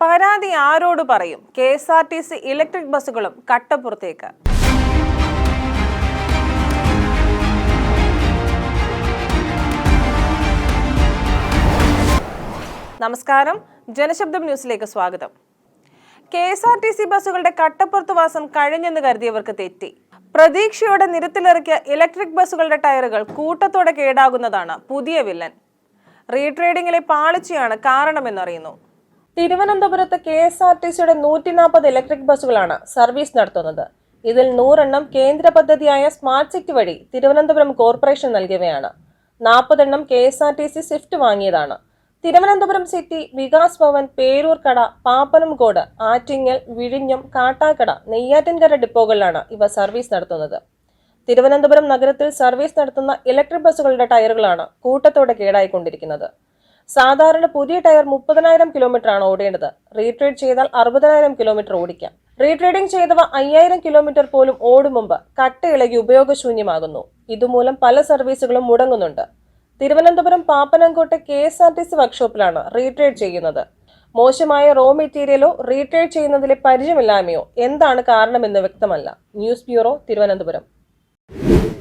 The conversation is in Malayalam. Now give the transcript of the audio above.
പരാതി ആരോട് പറയും? K S R T C electric ബസ്സുകളും കട്ടപ്പുറത്തേക്ക് നമസ്കാരം. ജനശബ്ദം ന്യൂസിലേക്ക് സ്വാഗതം. K S R T C ബസ്സുകളുടെ കട്ടപ്പുറത്ത് വാസം കഴിഞ്ഞെന്ന് കരുതിയവർക്ക് തെറ്റി. പ്രതീക്ഷയോടെ നിരത്തിലിറക്കിയ ഇലക്ട്രിക് ബസ്സുകളുടെ ടയറുകൾ കൂട്ടത്തോടെ കേടാകുന്നതാണ് പുതിയ വില്ലൻ. റീട്രേഡിംഗിലെ പാളിച്ചയാണ് കാരണമെന്നറിയുന്നു. തിരുവനന്തപുരത്ത് കെ എസ് ആർ ടി സിയുടെ നൂറ്റി നാൽപ്പത് ഇലക്ട്രിക് ബസ്സുകളാണ് സർവീസ് നടത്തുന്നത്. ഇതിൽ നൂറെണ്ണം കേന്ദ്ര പദ്ധതിയായ സ്മാർട്ട് സിറ്റി വഴി തിരുവനന്തപുരം കോർപ്പറേഷൻ നൽകിയവയാണ്. നാൽപ്പതെണ്ണം K S R T C swift വാങ്ങിയതാണ്. തിരുവനന്തപുരം സിറ്റി വികാസ് ഭവൻ പേരൂർക്കട പാപ്പനംകോട് ആറ്റിങ്ങൽ വിഴിഞ്ഞം കാട്ടാക്കട നെയ്യാറ്റിൻകര ഡിപ്പോകളിലാണ് ഇവ സർവീസ് നടത്തുന്നത്. തിരുവനന്തപുരം നഗരത്തിൽ സർവീസ് നടത്തുന്ന ഇലക്ട്രിക് ബസ്സുകളുടെ ടയറുകളാണ് കൂട്ടത്തോടെ കേടായിക്കൊണ്ടിരിക്കുന്നത്. സാധാരണ പുതിയ ടയർ മുപ്പതിനായിരം കിലോമീറ്റർ ആണ് ഓടേണ്ടത്. റീട്രേഡ് ചെയ്താൽ അറുപതിനായിരം കിലോമീറ്റർ ഓടിക്കാം. റീട്രേഡിംഗ് ചെയ്തവ അയ്യായിരം കിലോമീറ്റർ പോലും ഓടും മുമ്പ് കട്ട ഇളകി ഉപയോഗശൂന്യമാകുന്നു. ഇതുമൂലം പല സർവീസുകളും മുടങ്ങുന്നുണ്ട്. Thiruvananthapuram പാപ്പനംകോട്ടെ K S R T C വർക്ക്ഷോപ്പിലാണ് retread ചെയ്യുന്നത്. മോശമായ റോ മെറ്റീരിയലോ റീട്രേഡ് ചെയ്യുന്നതിലെ പരിചയമില്ലായ്മയോ? എന്താണ് കാരണമെന്ന് വ്യക്തമല്ല. News bureau Thiruvananthapuram.